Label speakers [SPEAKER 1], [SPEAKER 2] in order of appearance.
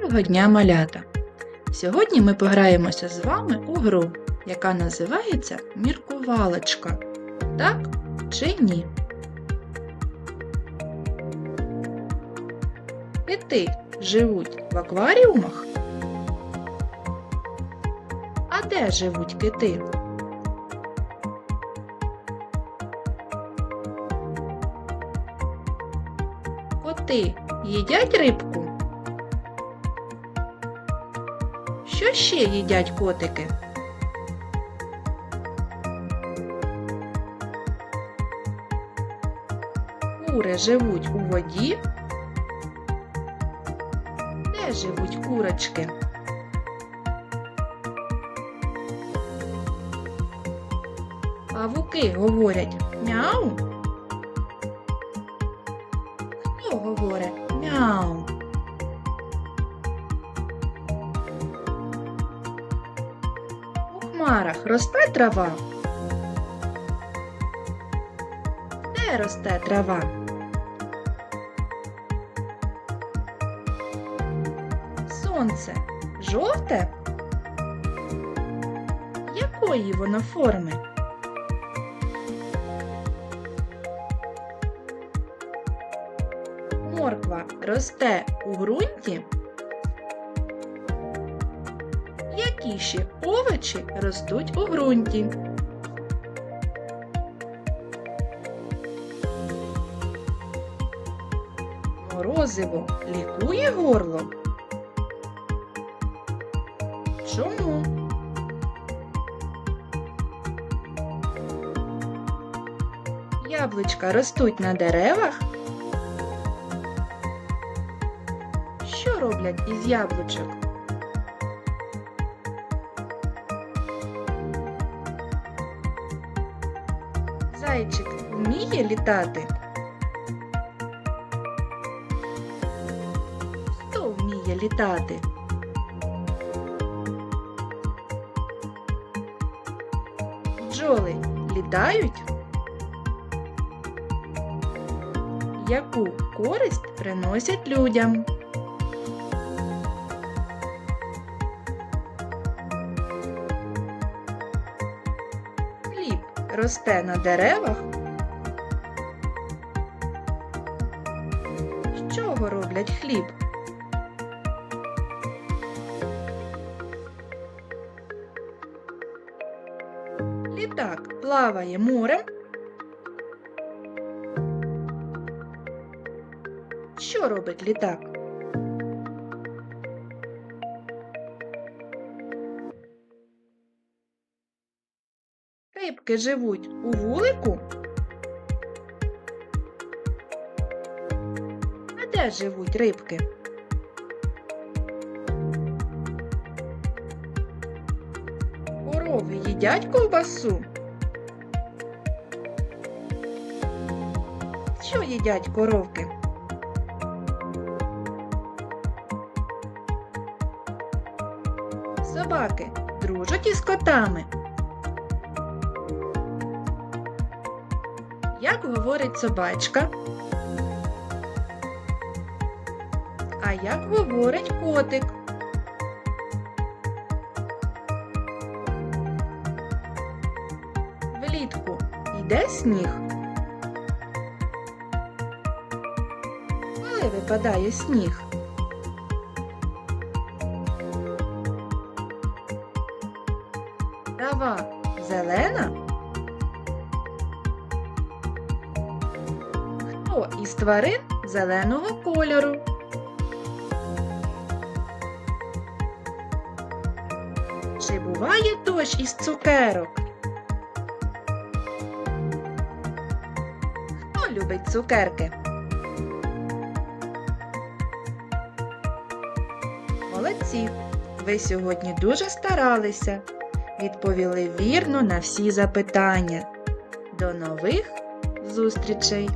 [SPEAKER 1] Доброго дня, малята! Сьогодні ми пограємося з вами у гру, яка називається Міркувалочка. Так чи ні? Кити живуть в акваріумах? А де живуть кити? Коти їдять рибку? Що ще їдять котики? Кури живуть у воді? Де живуть курочки? Павуки говорять мяу? Хто говорить мяу? Хмарах росте трава? Де росте трава? Сонце жовте? Якої воно форми? Морква росте у ґрунті? Ще овочі ростуть у ґрунті? Морозиво лікує горло? Чому? Яблучка ростуть на деревах? Що роблять із яблучок? Зайчик вміє літати? Хто вміє літати? Бджоли літають? Яку користь приносять людям? Росте на деревах? З чого роблять хліб? Літак плаває морем? Що робить літак? Рибки живуть у вулику? А де живуть рибки? Корови їдять ковбасу? Що їдять коровки? Собаки дружать із котами. Як говорить собачка? А як говорить котик? Влітку йде сніг. Коли випадає сніг? Трава зелена? Хто із тварин зеленого кольору? Чи буває дощ із цукерок? Хто любить цукерки? Молодці! Ви сьогодні дуже старалися, відповіли вірно на всі запитання. До нових зустрічей!